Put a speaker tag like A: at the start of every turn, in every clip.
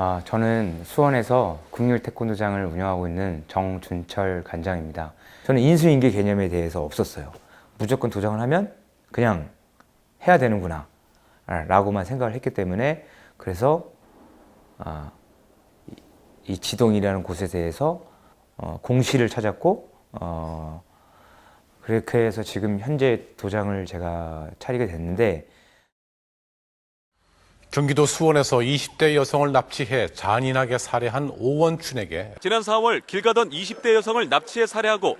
A: 아, 저는 수원에서 국률 태권도장을 운영하고 있는 정준철 관장입니다. 저는 인수인계 개념에 대해서 없었어요. 무조건 도장을 하면 그냥 해야 되는구나 아, 라고만 생각을 했기 때문에 그래서 아, 이- 이 지동이라는 곳에 대해서 어, 공시를 찾았고 어, 그렇게 해서 지금 현재 도장을 제가 차리게 됐는데
B: 경기도 수원에서 20대 여성을 납치해 잔인하게 살해한 오원춘에게
C: 지난 4월 길 가던 20대 여성을 납치해 살해하고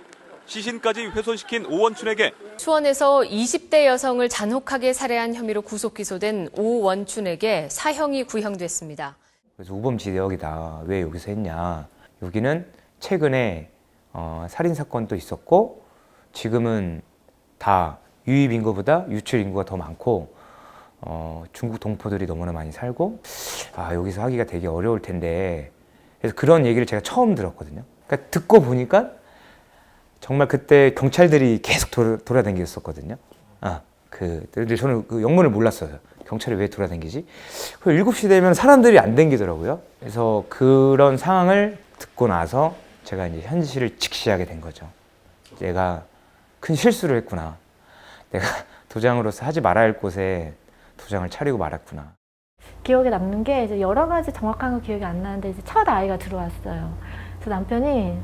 C: 시신까지 훼손시킨 오원춘에게
D: 수원에서 20대 여성을 잔혹하게 살해한 혐의로 구속 기소된 오원춘에게 사형이 구형됐습니다.
A: 그래서 우범지 대역이다. 왜 여기서 했냐? 여기는 최근에 어, 살인 사건도 있었고 지금은 다 유입 인구보다 유출 인구가 더 많고 어, 중국 동포들이 너무나 많이 살고 아 여기서 하기가 되게 어려울 텐데 그래서 그런 얘기를 제가 처음 들었거든요. 그러니까 듣고 보니까 정말 그때 경찰들이 계속 돌아, 돌아다녔었거든요. 아, 그, 근데 저는 그 영문을 몰랐어요. 경찰이 왜 돌아다니지? 그 7시 되면 사람들이 안 댕기더라고요. 그래서 그런 상황을 듣고 나서 제가 이제 현실을 직시하게 된 거죠. 내가 큰 실수를 했구나. 내가 도장으로서 하지 말아야 할 곳에 도장을 차리고 말았구나.
E: 기억에 남는 게 이제 여러 가지 정확한 거 기억이 안 나는데 이제 첫 아이가 들어왔어요. 그래서 남편이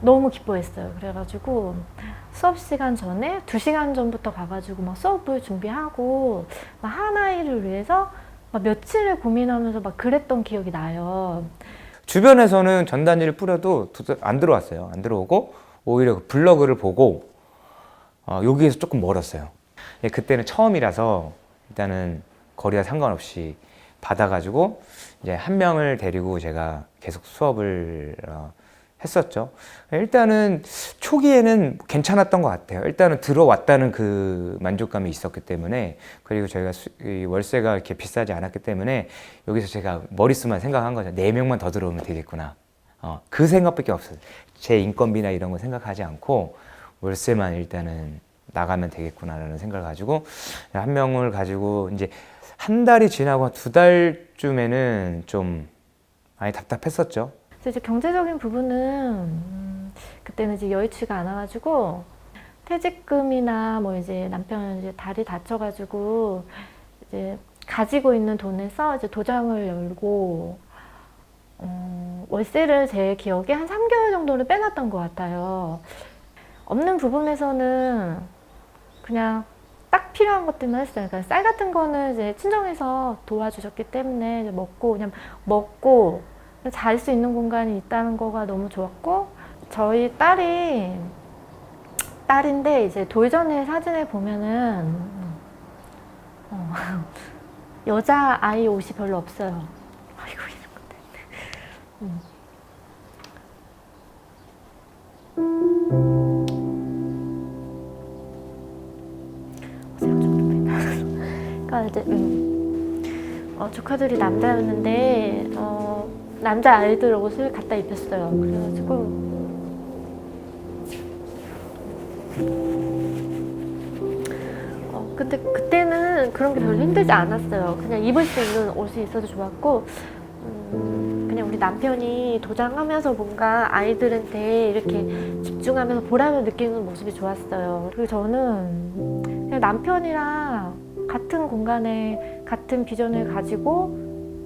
E: 너무 기뻐했어요. 그래가지고 수업 시간 전에 두 시간 전부터 가가지고 막 수업을 준비하고 막한 아이를 위해서 막 며칠을 고민하면서 막 그랬던 기억이 나요.
A: 주변에서는 전단지를 뿌려도 도- 안 들어왔어요. 안 들어오고 오히려 그 블로그를 보고 어, 여기에서 조금 멀었어요. 예, 그때는 처음이라서 일단은 거리와 상관없이 받아가지고 이제 한 명을 데리고 제가 계속 수업을 어, 했었죠. 일단은 초기에는 괜찮았던 것 같아요. 일단은 들어왔다는 그 만족감이 있었기 때문에 그리고 저희가 수- 이 월세가 이렇게 비싸지 않았기 때문에 여기서 제가 머릿수만 생각한 거죠. 네 명만 더 들어오면 되겠구나. 어, 그 생각밖에 없어요. 제 인건비나 이런 거 생각하지 않고 월세만 일단은 나가면 되겠구나라는 생각을 가지고 한 명을 가지고 이제 한 달이 지나고 두 달쯤에는 좀 많이 답답했었죠.
E: 그래서 이제 경제적인 부분은 음, 그때는 이제 여의치가 않아가지고 퇴직금이나 뭐 이제 남편 이제 다리 다쳐가지고 이제 가지고 있는 돈에서 이제 도장을 열고 음, 월세를 제 기억에 한 3개월 정도를 빼놨던 것 같아요. 없는 부분에서는 그냥 딱 필요한 것들만 했어요. 그러니까 쌀 같은 거는 이제 친정에서 도와주셨기 때문에 먹고 그냥 먹고 잘 수 있는 공간이 있다는 거가 너무 좋았고 저희 딸이 딸인데 이제 돌전의 사진을 보면은 어, 여자 아이 옷이 별로 없어요. 아이고 이런 것들. 음. 이제 음. 어, 조카들이 남자였는데 어, 남자 아이들 옷을 갖다 입혔어요. 그래가지고 어, 근데 그때는 그런 게 별로 힘들지 않았어요. 그냥 입을 수 있는 옷이 있어도 좋았고 음, 그냥 우리 남편이 도장하면서 뭔가 아이들한테 이렇게 집중하면서 보람을 느끼는 모습이 좋았어요. 그리고 저는 그냥 남편이랑 같은 공간에 같은 비전을 가지고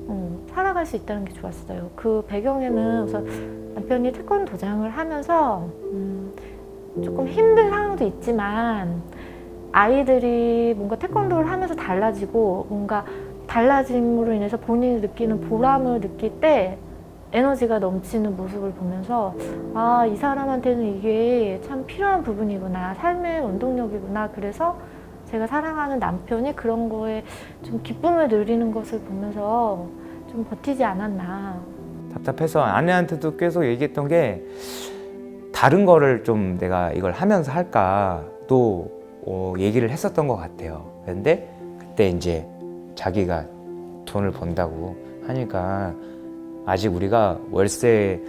E: 어, 살아갈 수 있다는 게 좋았어요. 그 배경에는 우선 남편이 태권 도장을 하면서 음, 조금 힘든 상황도 있지만 아이들이 뭔가 태권도를 하면서 달라지고 뭔가 달라짐으로 인해서 본인이 느끼는 보람을 느낄 때 에너지가 넘치는 모습을 보면서 아, 이 사람한테는 이게 참 필요한 부분이구나. 삶의 원동력이구나. 그래서 제가 사랑하는 남편이 그런 거에 좀 기쁨을 누리는 것을 보면서 좀 버티지 않았나.
A: 답답해서 아내한테도 계속 얘기했던 게 다른 거를 좀 내가 이걸 하면서 할까 또 어, 얘기를 했었던 것 같아요. 근데 그때 이제 자기가 돈을 번다고 하니까 아직 우리가 월세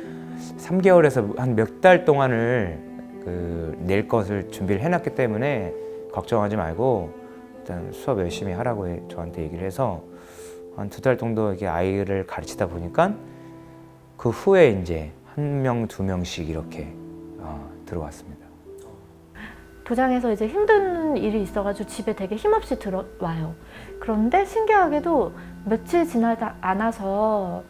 A: 3개월에서 한 몇 달 동안을 그 낼 것을 준비를 해놨기 때문에 걱정하지 말고 일단 수업 열심히 하라고 해- 저한테 얘기를 해서 한 두 달 정도 이게 아이를 가르치다 보니까 그 후에 이제 한 명, 두 명씩 이렇게 어, 들어왔습니다.
E: 도장에서 이제 힘든 일이 있어가지고 집에 되게 힘없이 들어와요. 그런데 신기하게도 며칠 지나지 않아서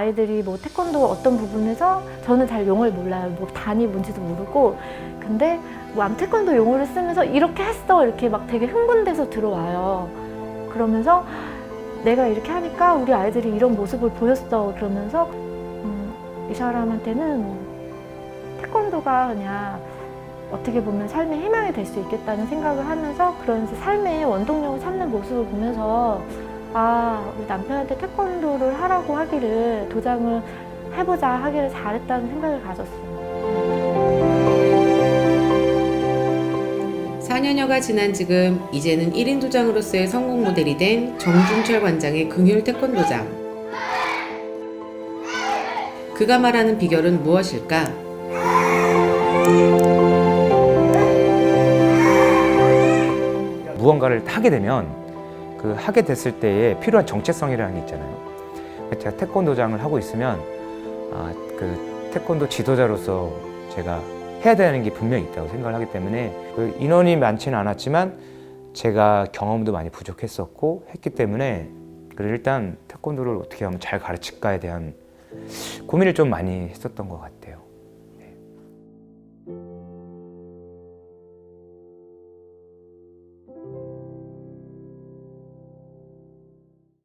E: 아이들이 뭐 태권도 어떤 부분에서 저는 잘 용어를 몰라요. 뭐 단이 뭔지도 모르고 근데 뭐 암태권도 용어를 쓰면서 이렇게 했어 이렇게 막 되게 흥분돼서 들어와요. 그러면서 내가 이렇게 하니까 우리 아이들이 이런 모습을 보였어 그러면서 음, 이 사람한테는 태권도가 그냥 어떻게 보면 삶의 희망이 될 수 있겠다는 생각을 하면서 그런 삶의 원동력을 찾는 모습을 보면서 아 우리 남편한테 태권도를 하라고 하기를 도장을 해보자 하기를 잘했다는 생각을 가졌어요.
F: 4년여가 지난 지금 이제는 1인 도장으로서의 성공 모델이 된 정중철 관장의 긍휼 태권도장. 그가 말하는 비결은 무엇일까?
A: 무언가를 하게 되면 그 하게 됐을 때에 필요한 정체성이라는 게 있잖아요. 제가 태권도장을 하고 있으면 아, 그 태권도 지도자로서 제가 해야 되는 게 분명히 있다고 생각을 하기 때문에 그 인원이 많지는 않았지만 제가 경험도 많이 부족했었고 했기 때문에 그 일단 태권도를 어떻게 하면 잘 가르칠까에 대한 고민을 좀 많이 했었던 것 같아요.